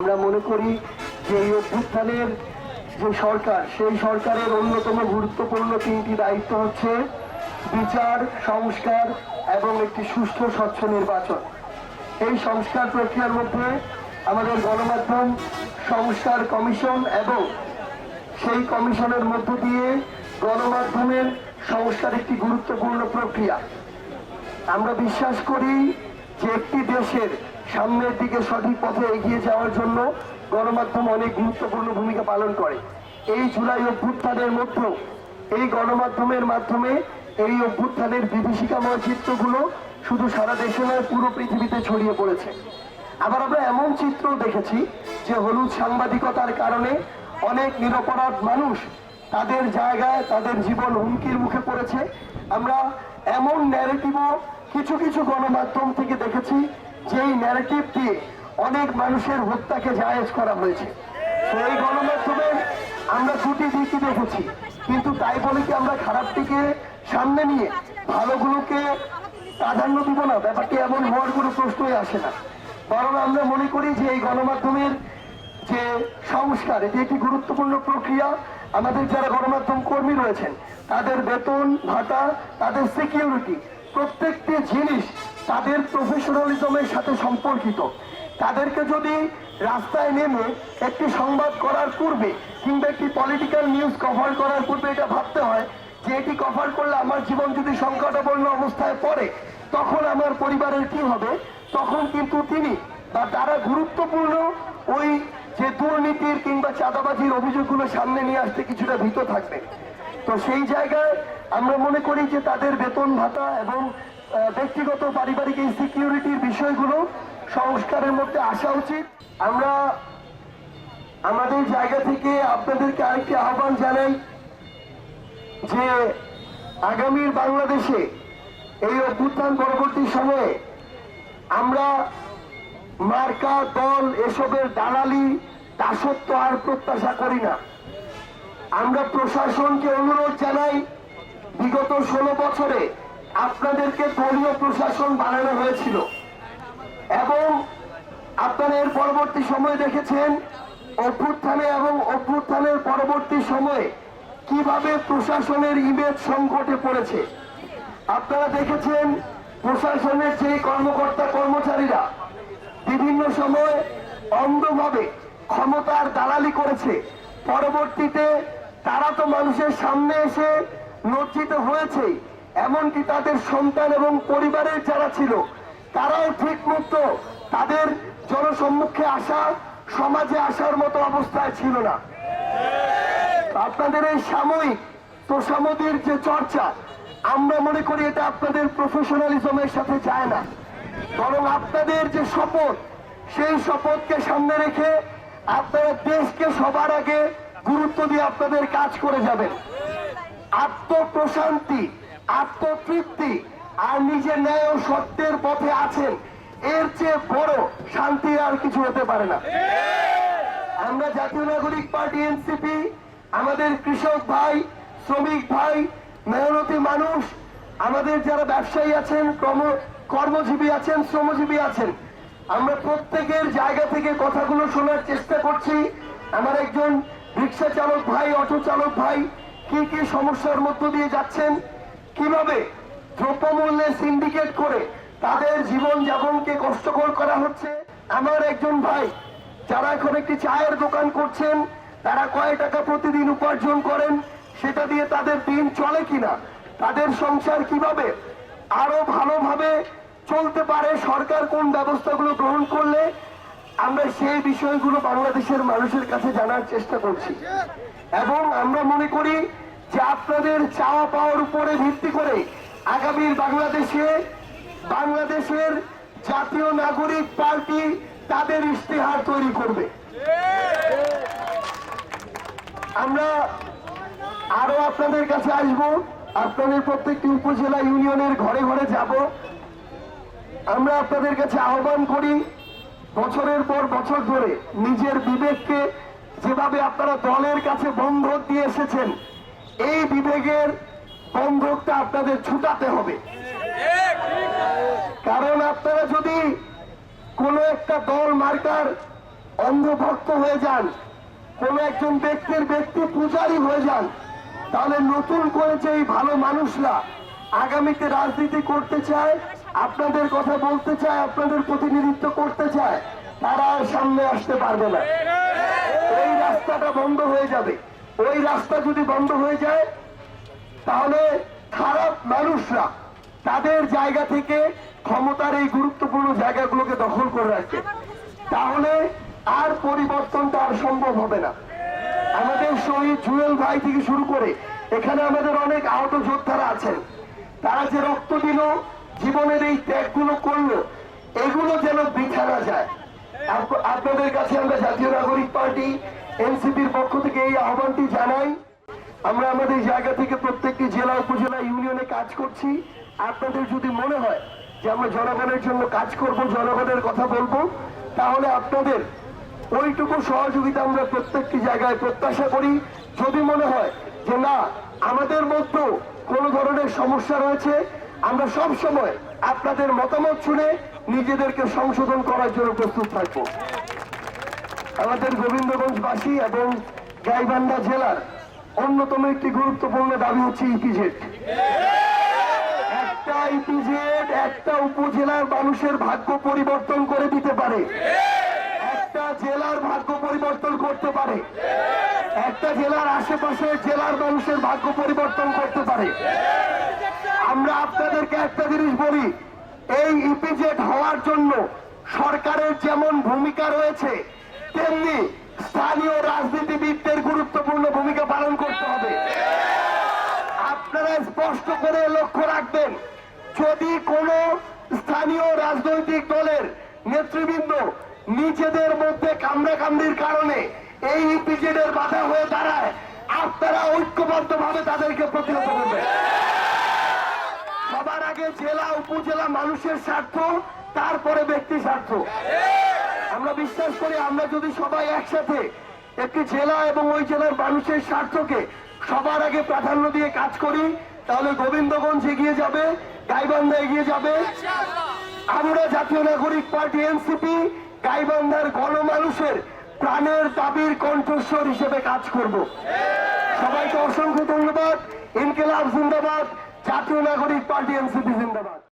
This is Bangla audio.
আমরা মনে করি যে এই অভ্যুত্থানের যে সরকার, সেই সরকারের অন্যতম গুরুত্বপূর্ণ তিনটি দায়িত্ব হচ্ছে বিচার, সংস্কার এবং একটি সুষ্ঠু স্বচ্ছ নির্বাচন। এই সংস্কার প্রক্রিয়ার মধ্যে আমাদের গণমাধ্যম, সংস্কার কমিশন এবং সেই কমিশনের মধ্য দিয়ে গণমাধ্যমের সংস্কার একটি গুরুত্বপূর্ণ প্রক্রিয়া। আমরা বিশ্বাস করি যে একটি দেশের সামনের দিকে সঠিক পথে এগিয়ে যাওয়ার জন্য গণমাধ্যম অনেক গুরুত্বপূর্ণ ভূমিকা পালন করে। এই জুলাই অভ্যুত্থানের মধ্যেও এই গণমাধ্যমের মাধ্যমে এই অভ্যুত্থানের বিভীষিকাময় চিত্রগুলো শুধু সারা দেশে নয়, পুরো পৃথিবীতে ছড়িয়ে পড়েছে। আবার আমরা এমন চিত্র দেখেছি যে হলুদ সাংবাদিকতার কারণে অনেক নিরপরাধ মানুষ তাদের জায়গায় তাদের জীবন হুমকির মুখে পড়েছে। আমরা এমন ন্যারেটিভও কিছু কিছু গণমাধ্যম থেকে দেখেছি যেই ন্যারেটিভ অনেক মানুষের হত্যাকে জায়েজ করা হয়েছে। তো এই গণমাধ্যমের আমরা দুটি দিকই দেখেছি, কিন্তু তাই বলে কি আমরা খারাপটিকে সামনে নিয়ে ভালোগুলোকে প্রাধান্য দিব না? ব্যাপারটি এমন হওয়ার কোনো প্রশ্নই আসে না। বরং আমরা মনে করি যে এই গণমাধ্যমের যে সংস্কার, এটি একটি গুরুত্বপূর্ণ প্রক্রিয়া। আমাদের যারা গণমাধ্যম কর্মী রয়েছেন, তাদের বেতন, ভাতা, তাদের সিকিউরিটি প্রত্যেকটি জিনিস তাদের প্রফেশনালিজমের সাথে সম্পর্কিত। তাদেরকে যদি রাস্তায় নেমে একটি সংবাদ করার পূর্বে কিংবা একটি পলিটিক্যাল নিউজ কভার করার পূর্বে এটা ভাবতে হয় যে এটি কভার করলে আমার জীবন যদি সংকটাপন্ন অবস্থায় পড়ে, তখন আমার পরিবারের কি হবে? তখন কিন্তু তিনি বা তারা গুরুত্বপূর্ণ ওই যে দুর্নীতির কিংবা চাঁদাবাজির অভিযোগগুলো সামনে নিয়ে আসতে কিছুটা ভীত থাকবে। তো সেই জায়গায় আমরা মনে করি যে তাদের বেতন ভাতা এবং ব্যক্তিগত পারিবারিক এই সিকিউরিটির বিষয়গুলো সংস্কারের মধ্যে আসা উচিত। আমরা আমাদের জায়গা থেকে আপনাদেরকে আরেকটি আহ্বান জানাই যে আগামীর বাংলাদেশে এই অভ্যুত্থান পরবর্তী সময়ে আমরা মার্কা, দল, এসবের দালালি, দাসত্ব আর প্রত্যাশা করি না। আমরা প্রশাসনকে অনুরোধ জানাই, বিগত ষোলো বছরে আপনাদেরকে দলীয় প্রশাসন বানানো হয়েছিল। এবং আপনারা এর পরবর্তী সময় দেখেছেন, অভ্যুত্থানে এবং অভ্যুত্থানের পরবর্তী সময়ে কীভাবে প্রশাসনের ইমেজ সংকটে পড়েছে। আপনারা দেখেছেন, প্রশাসনের যে কর্মকর্তা কর্মচারীরা বিভিন্ন সময় অন্ধভাবে ক্ষমতার দালালি করেছে, পরবর্তীতে তারা তো মানুষের সামনে এসে লজ্জিত হয়েছে এমনকি তাদের সন্তান এবং পরিবারের যারা ছিল, তারাও ঠিক মতো তাদের জনসম্মুখে আসা, সমাজে আসার মতো অবস্থায় ছিল না। আপনাদের এই সাময়িক তোষামদির যে চর্চা, আমরা মনে করি এটা আপনাদের প্রফেশনালিজমের সাথে যায় না। বরং আপনাদের যে শপথ, সেই শপথকে সামনে রেখে আপনারা দেশকে সবার আগে গুরুত্ব দিয়ে আপনাদের কাজ করে যাবেন। আত্মপ্রশান্তি আত্মতৃপ্তি আর নিজের ন্যায় ও সত্যের পথে আছেন, এর চেয়ে বড় শান্তি আর কিছু হতে পারে না। আমরা জাতীয় নাগরিক পার্টি এনসিপি, আমাদের কৃষক ভাই, শ্রমিক ভাই, মেহনতি মানুষ, আমাদের যারা ব্যবসায়ী আছেন, কর্ম, কর্মজীবী আছেন, শ্রমজীবী আছেন, আমরা প্রত্যেকের জায়গা থেকে কথাগুলো শোনার চেষ্টা করছি। আমার একজন রিক্সা চালক ভাই, অটো চালক ভাই, কি কি সমস্যার মধ্য দিয়ে যাচ্ছেন কীভাবে দ্রব্যমূল্যে সিন্ডিকেট করে তাদের জীবন যাপনকে কষ্টকর করা হচ্ছে? আমার একজন ভাই, যারা এখন একটি চায়ের দোকান করছেন, তারা কয় টাকা প্রতিদিন উপার্জন করেন? সেটা দিয়ে তাদের দিন চলে কিনা? তাদের সংসার কীভাবে আরও ভালোভাবে চলতে পারে? সরকার কোন ব্যবস্থাগুলো গ্রহণ করলে? আমরা সেই বিষয়গুলো বাংলাদেশের মানুষের কাছে জানার চেষ্টা করছি। এবং আমরা মনে করি যে আপনাদের চাওয়া পাওয়ার উপরে ভিত্তি করে আগামীর বাংলাদেশে বাংলাদেশের জাতীয় নাগরিক পার্টি তাদের ইশতেহার তৈরি করবে। আমরা আরও আপনাদের কাছে আসব, আপনাদের প্রত্যেকটি উপজেলা ইউনিয়নের ঘরে ঘরে যাব। আমরা আপনাদের কাছে আহ্বান করি, বছরের পর বছর ধরে নিজের বিবেককে যেভাবে আপনারা দলের কাছে বন্ধ দিয়ে এসেছেন এই বিবেকের বন্ধকটা আপনাদের ছুটাতে হবে। কারণ আপনারা যদি কোনো একটা দল মার্কার অন্ধভক্ত হয়ে যান, কোন একজন ব্যক্তির ব্যক্তি পূজারি হয়ে যান, তাহলে নতুন করে যে এই ভালো মানুষরা আগামীতে রাজনীতি করতে চায়, আপনাদের কথা বলতে চায়, আপনাদের প্রতিনিধিত্ব করতে চায়, তারা সামনে আসতে পারবে না। এই রাস্তাটা বন্ধ হয়ে যাবে। ওই রাস্তা যদি বন্ধ হয়ে যায়, তাহলে খারাপ মানুষরা তাদের জায়গা থেকে ক্ষমতার এই গুরুত্বপূর্ণ জায়গাগুলোকে দখল করে রাখবে। তাহলে আর পরিবর্তনটা আর সম্ভব হবে না। আমাদের শহীদ জুয়েল ভাই থেকে শুরু করে এখানে আমাদের অনেক আহত যোদ্ধারা আছেন। তারা যে রক্ত দিল, জীবনের এই ত্যাগগুলো করল, এগুলো যেন বিছানা যায়। আপ- আপনাদের কাছে আমরা জাতীয় নাগরিক পার্টি এনসিপির পক্ষ থেকে এই আহ্বানটি জানাই, আমরা আমাদের জায়গা থেকে প্রত্যেকটি জেলা উপজেলা ইউনিয়নে কাজ করছি। আপনাদের যদি মনে হয় যে আমরা জনগণের জন্য কাজ করব, জনগণের কথা বলব, তাহলে আপনাদের ওইটুকু সহযোগিতা আমরা প্রত্যেকটি জায়গায় প্রত্যাশা করি। যদি মনে হয় যে না, আমাদের মধ্যেও কোনো ধরনের সমস্যা রয়েছে, আমরা সব সময় আপনাদের মতামত শুনে নিজেদেরকে সংশোধন করার জন্য প্রস্তুত থাকব। আমাদের গোবিন্দগঞ্জবাসী এবং গাইবান্ধা জেলার অন্যতম একটি গুরুত্বপূর্ণ দাবি হচ্ছে ইপিজেড। একটা ইপিজেড একটা উপজেলার মানুষের ভাগ্য পরিবর্তন করে দিতে পারে। একটা জেলার ভাগ্য পরিবর্তন করতে পারে। একটা জেলার আশেপাশে জেলার মানুষের ভাগ্য পরিবর্তন করতে পারে। আমরা আপনাদেরকে একটা জিনিস বলি, এই ইপিজেড হওয়ার জন্য সরকারের যেমন ভূমিকা রয়েছে তেমনি স্থানীয় রাজনীতিবিদদের গুরুত্বপূর্ণ ভূমিকা পালন করতে হবে। আপনারা স্পষ্ট করে লক্ষ্য রাখবেন, যদি কোনো স্থানীয় রাজনৈতিক দলের নেতৃবৃন্দ নিজেদের মধ্যে কামড়াকামড়ির কারণে এই ইপিজেডের বাধা হয়ে দাঁড়ায়, আপনারা ঐক্যবদ্ধ ভাবে তাদেরকে প্রতিহত করবেন। সবার আগে জেলা, উপজেলা মানুষের স্বার্থ, তারপরে ব্যক্তি স্বার্থ। আমরা বিশ্বাস করি আমরা যদি সবাই একসাথে একটি জেলা এবং ওই জেলার মানুষের স্বার্থকে সবার আগে প্রাধান্য দিয়ে কাজ করি, তাহলে গোবিন্দগঞ্জ এগিয়ে যাবে, গাইবান্ধা এগিয়ে যাবে। আমরা জাতীয় নাগরিক পার্টি, এনসিপি, গাইবান্ধার গণমানুষের প্রাণের দাবির কণ্ঠস্বর হিসেবে কাজ করব। সবাইকে অসংখ্য ধন্যবাদ। ইনকেলাব জিন্দাবাদ। জাতীয় নাগরিক পার্টি, এনসিপি জিন্দাবাদ।